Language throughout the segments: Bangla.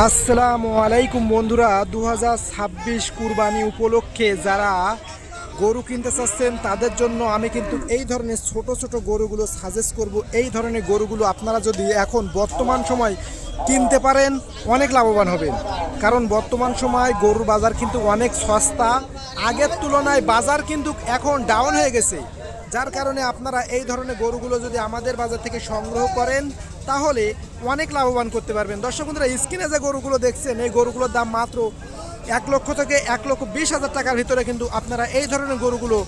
আসসালামু আলাইকুম বন্ধুরা দু ছাব্বিশ কুরবানি উপলক্ষে যারা গরু কিনতে চাচ্ছেন, তাদের জন্য আমি কিন্তু এই ধরনের ছোট ছোট গরুগুলো সাজেস্ট করব। এই ধরনের গরুগুলো আপনারা যদি এখন বর্তমান সময় কিনতে পারেন, অনেক লাভবান হবেন। কারণ বর্তমান সময় গরুর বাজার কিন্তু অনেক সস্তা। আগের তুলনায় বাজার কিন্তু এখন ডাউন হয়ে গেছে। যার কারণে আপনারা এই ধরনের গরুগুলো যদি আমাদের বাজার থেকে সংগ্রহ করেন তাহলে অনেক লাভবান করতে পারবেন। দর্শক বন্ধুরা স্ক্রিনে যে গরুগুলো দেখছেন, এই গরুগুলোর দাম মাত্র এক লক্ষ থেকে এক লক্ষ বিশ হাজার টাকার ভিতরে কিন্তু আপনারা এই ধরনের গরুগুলো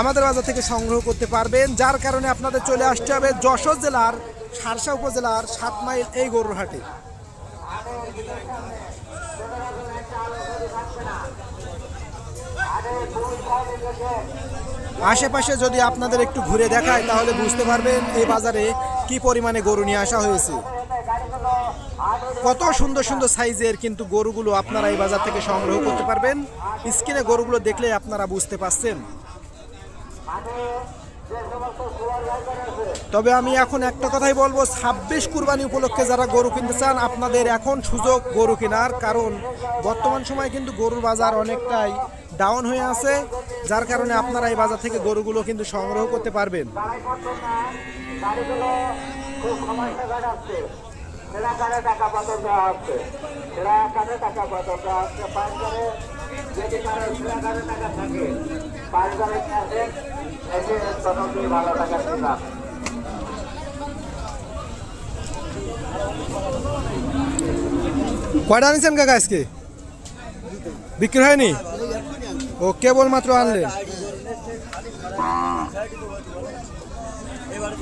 আমাদের বাজার থেকে সংগ্রহ করতে পারবেন। যার কারণে আপনাদের চলে আসতে হবে যশোর জেলার সারসা উপজেলার সাত মাইল এই গরুর হাটে। আশেপাশে যদি আপনাদের একটু ঘুরে দেখায়, তাহলে বুঝতে পারবেন এই বাজারে কি পরিমাণে গরু নিয়ে আসা হয়েছে। কত সুন্দর সুন্দর সাইজের কিন্তু গরুগুলো আপনারা এই বাজার থেকে সংগ্রহ করতে পারবেন। স্ক্রিনে গরুগুলো দেখলে আপনারা বুঝতে পারছেন। তবে আমি এখন একটা কথাই বলব, ছাব্বিশ কুরবানি উপলক্ষে যারা গরু কিনতে চান, আপনাদের এখন সুযোগ গরু কেনার কারণ। বর্তমান সময় কিন্তু গরুর বাজার অনেকটাই ডাউন হয়ে আছে, যার কারণে আপনারা এই বাজার থেকে গরুগুলো কিন্তু সংগ্রহ করতে পারবেন। টাকা বদল দেওয়া হচ্ছে পাঁচ করে যদি কারো সেরা কারে টাকা থাকে পাঁচ করে আছে এসে তখন দিয়ে ভালো টাকা দিলাম কয়টা আনিছেন কাকা আজকে বিক্রি হয়নি ও কেবলমাত্র আনলেন এবার